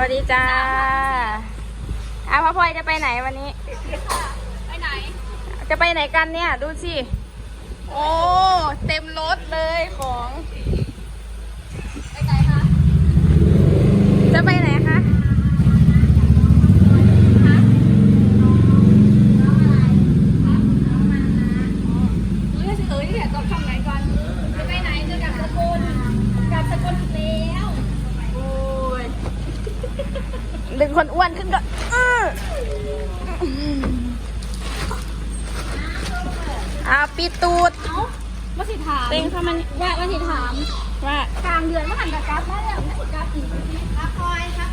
วัสดีจ้าอาพ่อพลอยจะไปไหนวันนี้ ไปไหน จะไปไหนกันเนี่ย ดูสิ โอ้ เต็มรถเลยของ ไปไหนคะ จะไปไหนคะ เฮ้ยเอ๋ยเนี่ยตอบช่องไหนก่อนจะไปไหนเจอกับสกุลกับสกุลอีกแล้ว โอ้ย ดึงคนอ้วนขึ้นก็อื้อ อาปีตูด เอ้าว่าสิถามเต็งเข้ามานี่ ว่าว่าสิถาม ว่ากลางเดือนว่าหันกับกัฟมาแล้วไม่กัฟอีกพระพลอยพระพลอยถ่า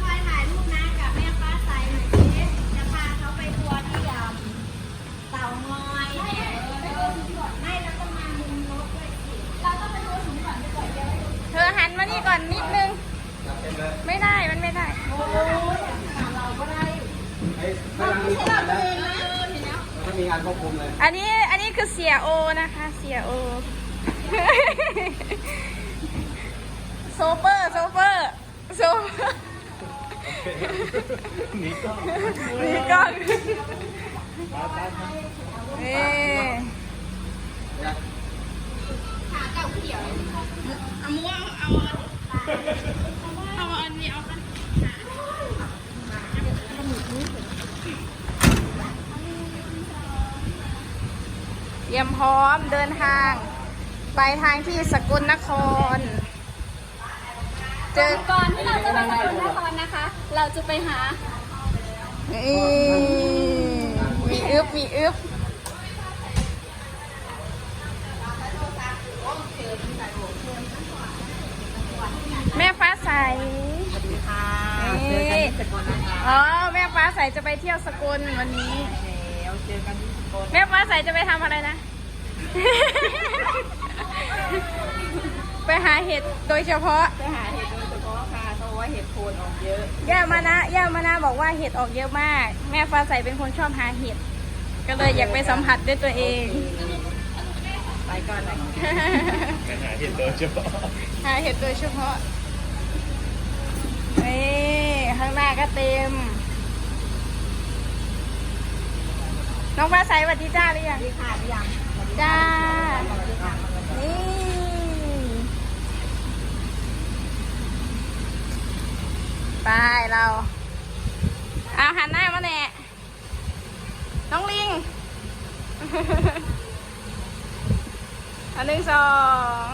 มีงานควบคุมเลย อันนี้อันนี้คือเสียโอนะคะเสียโอโซเปอร์โซเปอร์โซเปอร์หนีกล้องนี่กล้องนี่เอาม้วนเอาเอาอันนี้เอาอันเต รียมพร้อมเดินทาง ไปทางที่สกลนคร เจอก่อนที่เราจะไปสกลนครนะคะ เราจะไปหานี่มีอึบมีอึบแม่ฟ้าใสนี่อ๋อ แม่ฟ้าใสจะไปเที่ยวสกลวันนี้ แม่ฟ้าใสจะไปทำอะไรนะ ไปหาเห็ดโดยเฉพาะ ไปหาเห็ดโดยเฉพาะค่ะเพราะว่าเห็ดโคนออกเยอะ ย่ามานะ ย่ามานะบอกว่าเห็ดออกเยอะมาก แม่ฟ้าใสเป็นคนชอบหาเห็ด ก็เลยอยากไปสัมผัสด้วยตัวเอง ไปก่อนนะการหาเหตุโดยเฉพาะหาเห็ดโดยเฉพาะนี่ข้างหน้าก็เต็ม น้องฟ้าใสสวัสดีจ้าหรือยังดีค่ะพี่ยังจ้า นี่ ไปเรา เอาหันหน้ามาแน่น้องลิงอันหนึ่งสอง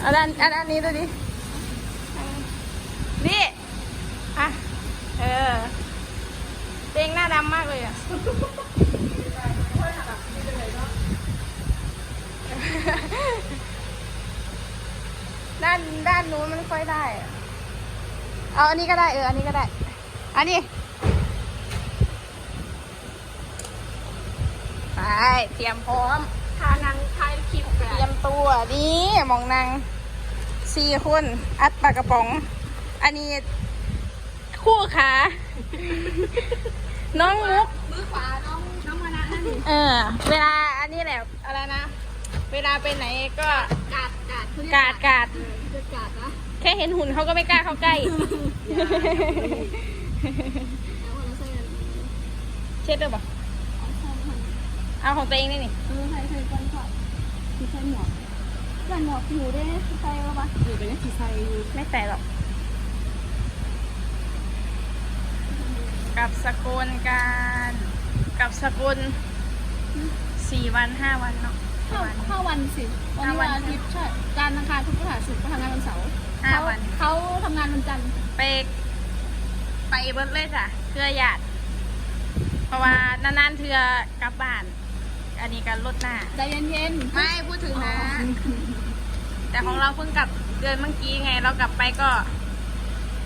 เอาด้านอันอันนี้ดูดิ นี่อ่ เออเตงหน้าดำมากเลยอะด้านด้านนู้นมันค่อยได้อะเอาอันนี้ก็ได้เออ อันนี้ก็ได้ อันนี้ ไป เตรียมพร้อมทานังทายคลิปเตรียมตัวนี่หมองนางสี่คน อัดปลากระป๋อง อันนี้ คู่ขาน้องมุกมือขวาน้องน้องมานะนั่นเออ เวลาอันนี้แหละอะไรนะ เวลาไปไหนก็กาดกาดกาดกาดจะกาดนะแค่เห็นหุ่นเขาก็ไม่กล้าเข้าใกล้แล้วเราใส่เช็ดด้วยปะเอาของตัวเองนี่นี่เออใส่ใส่ก่อนก่อนที่ใส่หมวกใส่หมวกอยู่ได้ใส่ปะอยู่กันเนี่ยที่ใส่อยู่ไม่ใส่หรอก กลับสกลการกลับสกลสี่วันห้าวันเนาะกี่เข้าวันเข้าวันสิวันนี้วันอาทิตย์ใช่จานทร์อังคารพุธพฤหัสศุกร์ก็ทำงานวันเสาร์ห้าเขาวัน เขาทำงานวันจันทร์ไป ไปเบิร์ดเลยจ้ะเพื่อหยาดเพราะว่านานๆเทือกลับบ้าน อันนี้การลดหน้า ใจเย็นๆไม่พูดถึงนะ แต่ของเราเพิ่งกลับเดือนเมื่อกี้ไง เรากลับไปก็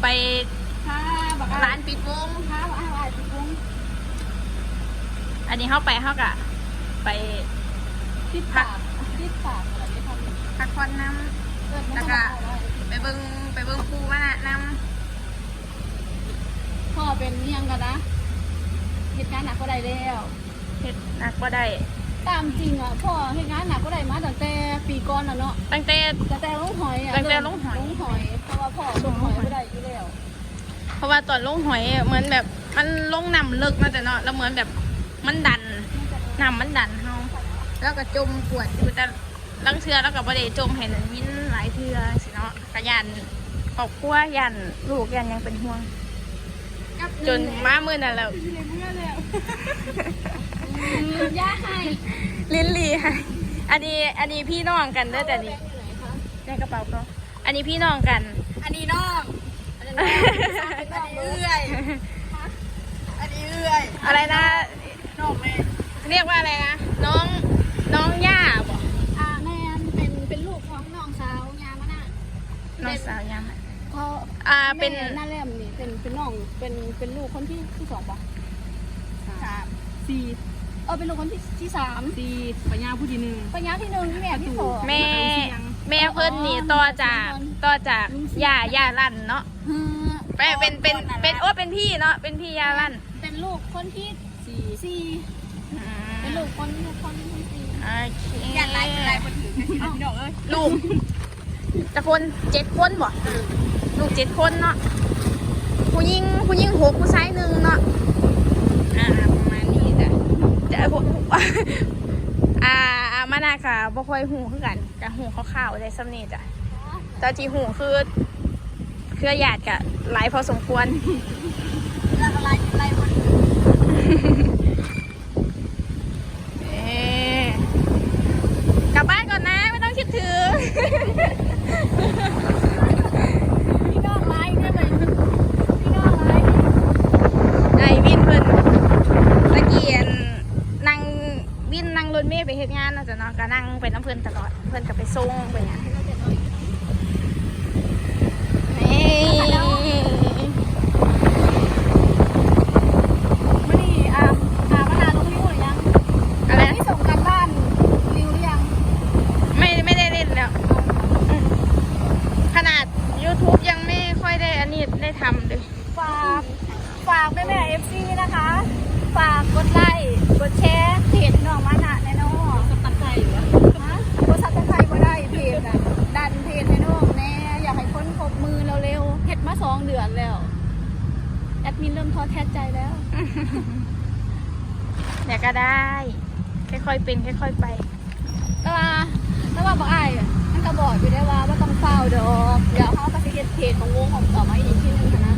ไปถ้าแบบ ร้านปิดวงถ้าว่าอะไรปุ๊บปุ๊บอันนี้เข้าไปเข้ากะไปที่ปากที่ปากอะไรไม่ทำพักผ่อนน้เออำไม่แล้วต้องก็เอาอะไรไปเบิงไปเบิงปูมานะน้พ่อเป็นเนียงกันนะเหตุการณ์หนักก็ได้แล้วำเห็ดหนักก็ได้เตามจริงอะพ่อเฮ็ดงานหนักก็ได้มาตั้งแต่ปีก่อนแล้วเนาะตั้งแต่ตั้งแต่ลงหอยอะตั้งแต่ลงห เพราะว่าตอนลงหอยเหมือนแบบมันลงน้ำเลิกมาแต่เนาะแล้วเหมือนแบบมันดันน้ำมันดันเฮาแล้วก็จมปวดอยู่แต่ลังเทือแล้วก็บ่ได้จมเห็นยินหลายเทือสิเนาะกะยันครอบครัวยันลูกยันยังเป็นห่วง จนมามือนั่นแล้วย่าให้ลิ้นลีค่ะอันนี้อันนี้พี่น้องกันเด้อแต่นี่ในกระเป๋าก็อันนี้พี่น้องกัน อันนี้น้องอั นนี้น้องอันนี้เอื้อยอันนี้เอื้อยอะไรนะน้องแม่เรียกว่าอะไรนะน้องน้องย่าบอกอ่าแม่เป็นเป็นลูกของน้องสาวยามะนะน้องสาวย่ามาเขาอ่าเป็นแม่หน้าแรมนี่เป็นเป็นน้องเป็นเป็นลูกคนที่ที่สองปะสามสี่เออเป็นลูกคนที่ที่สามตีปัญญาผู้ที่หนึ่งปัญญาที่หนึ่งที่แม่ที่สองแม่ แม่เพิ่นนี่ต่อจากต่อจากย่าย่าลั่นเนาะเออเป็นเป็นเป็นเป็นโอ้เป็นพี่เนาะเป็นพี่ย่าลั่น เป็นลูกคนที่สี่สี่อืเป็นมลูกคนลูกคนที่สี่โอเคอยากไล่เป็นไล่บนถือพี่น้องเอ้ยลูกจะคนเจ็ดคนบ่ลูกเจ็ดคนเนาะผู้หญิงผู้หญิงหกผู้ชายหนึ่งเนาะอ่าประมาณนี้จ้ะจะบ่อ่าอ่า มานาค่ะบ่ค่อยหูคือกันกะหูข่าวๆได้สำนีจ้ะแต่ที่หูคือเครือญาติกะหลายพอสมควรแล้วก็ไล่ไล่บนถือเอ๊ะกลับบ้านก่อนนะ ไม่ต้องคิดถึง พี่น้องไลฟ์ได้ไหมพี่น้องไลฟ์ ไอวินเพิ่นตะเกียนนั่งวินนั่งรถ เมล์ไปเฮ็ดงานเราจะนอนก็นั่งไปน้ำเพิ่นตลอด เพิ่นก็ไปส่งไปหยังนี่ ไม่ได้อ่าอ่ามานานลงริ้วหรือยัง อะไร ที่ นะ ส่งกันบ้านริ้วหรือยัง ไม่ไม่ได้เล่นแล้วอืมขนาด YouTube ยังไม่ค่อยได้อันนี้ได้ทำเลย ฝากฝากแม่แม่เอฟซีนะคะ ฝากกดไลค์กดแชร์เพจน้องมานะแน่นอน สตัดใจอยู่แล้ว ฮะกดซับสไครต์มาได้เพจอะดันเพจแน่นอนแน่อยากให้คนครบมือเร็วๆเฮ็ดมาสองเดือนแล้วแอด มินเริ่มท้อแท้ใจแล้ว เดี๋ยวก็ได้ ค่อยๆเป็น ค่อยๆไปแต่ว่าแต่ว่าบอกไอ้ายมันก็บอกอยู่ได้ว่าว่าต้องเฝ้าดอกเดี๋ยวเขาก็จะเฮ็ดเพจของวงของต่อมาอีกทีนึงค่ะนะ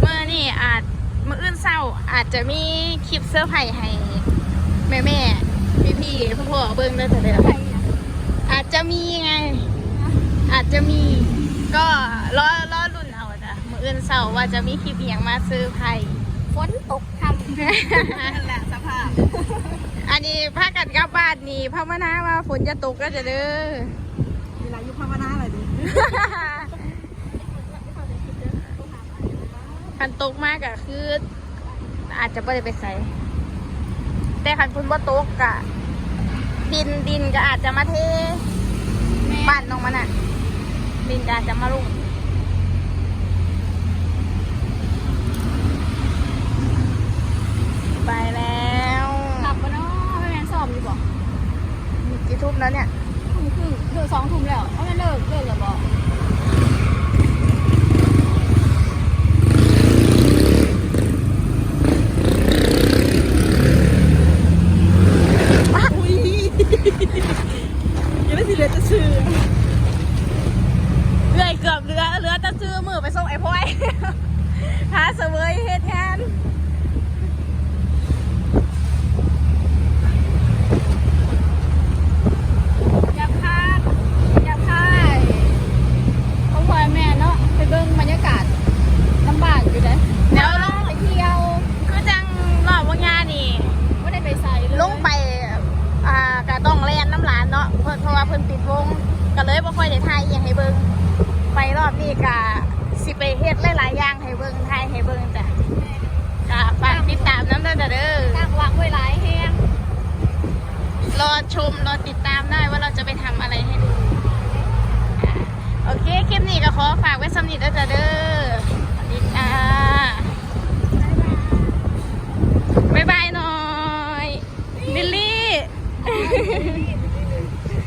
เมื่อนี่อาจเมื่ออื่นเศร้าอาจจะมีคลิปเสื้อร์ไผ่ให้แม่แม่พี่พี่ๆพ่อพ่อๆเบิ้งได้แต่เดียวใครเนี่ยอาจจะมีไง อาจจะมี ก็รอรอรุ่น เอาจ้ะเมื่ออื่นเศร้าว่าจะมีคลิปอหย่างมาซื้อร์ไผ่ฝนตกทนั่นแหละสภาพ อันนี้พากันกลับบ้านนี่ภาวนาว่าฝนจะตกก็จะเด้อเวลายุคภาวนาอะไรดิคันตกมากอะคือ อาจจะไม่ได้ไปใส่แต่คันคุณบ่ตกกะดินดินก็อาจจะมาเทบ้านน้องมันอะดินก็อาจจะมาลุ่ง ไปแล้วำหลับปะเนาะไม่แม่นสอบอยู่บ่มีกี่ทุ่มแล้วเนี่ยทุ่มครึ่งเลิกสองทุ่มแล้วเอาไม่เลิกเลิกแล้วบ่ยังไม่สิเหลือจะชื่อเรื่อยเกือบเรือเรือจะซื้อมือไปส่งไอ้พ่อยหาเสวยเฮ็ดแท ชมรอติดตามได้ว่าเราจะไปทำอะไรให้ดูอโอเคคลิปนี้ก็ขอฝากไว้สำนิดด้วยจ้ะเด้อสวัสดีจ้บ๊ายบายหน่อยลิลลี่